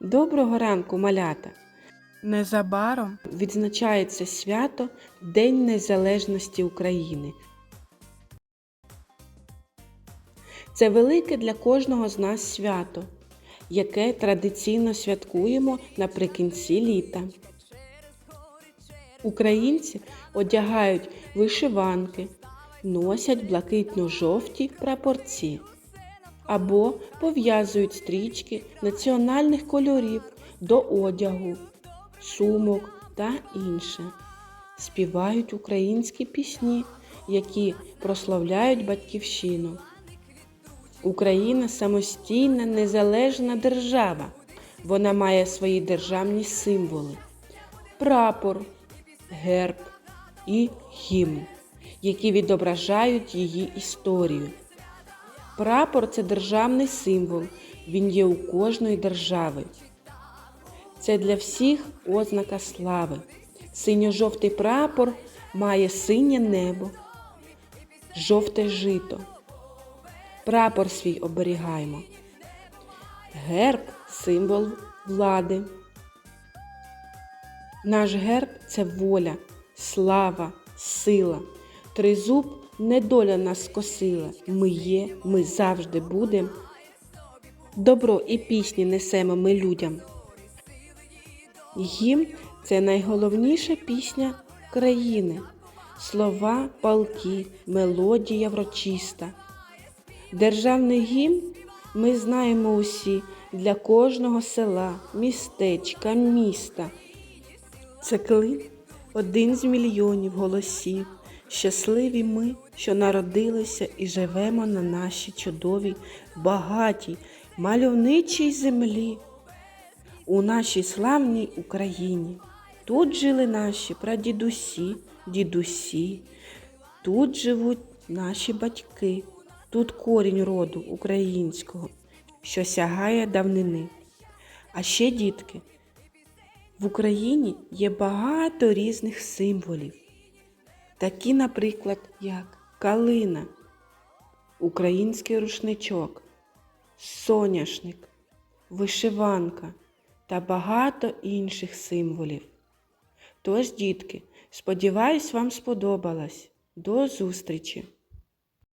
Доброго ранку, малята! Незабаром Відзначається свято День Незалежності України. Це велике для кожного з нас свято, яке традиційно святкуємо наприкінці літа. Українці одягають вишиванки, носять блакитно-жовті прапорці або пов'язують стрічки національних кольорів до одягу, сумок та інше. Співають українські пісні, які прославляють батьківщину. Україна самостійна незалежна держава. Вона має свої державні символи: прапор, герб і гімн, які відображають її історію. Прапор це державний символ, він є у кожної держави. Це для всіх ознака слави. Синьо-жовтий прапор має синє небо, жовте жито. Прапор свій оберігаємо. Герб символ влади. Наш герб це воля, слава, сила. Тризуб недоля нас скосила. Ми є, ми завжди будем. Добро і пісні несемо ми людям. Гімн це найголовніша пісня країни. Слова палки, мелодія врочиста. Державний гімн ми знаємо усі для кожного села, містечка, міста. Це клин один з мільйонів голосів. Щасливі ми, що народилися і живемо на нашій чудовій, багатій, мальовничій землі, у нашій славній Україні. Тут жили наші прадідусі, дідусі, тут живуть наші батьки, тут корінь роду українського, що сягає давнини. А ще, дітки, в Україні є багато різних символів, такі, наприклад, як калина, український рушничок, соняшник, вишиванка та багато інших символів. Тож, дітки, сподіваюсь, вам сподобалось. До зустрічі!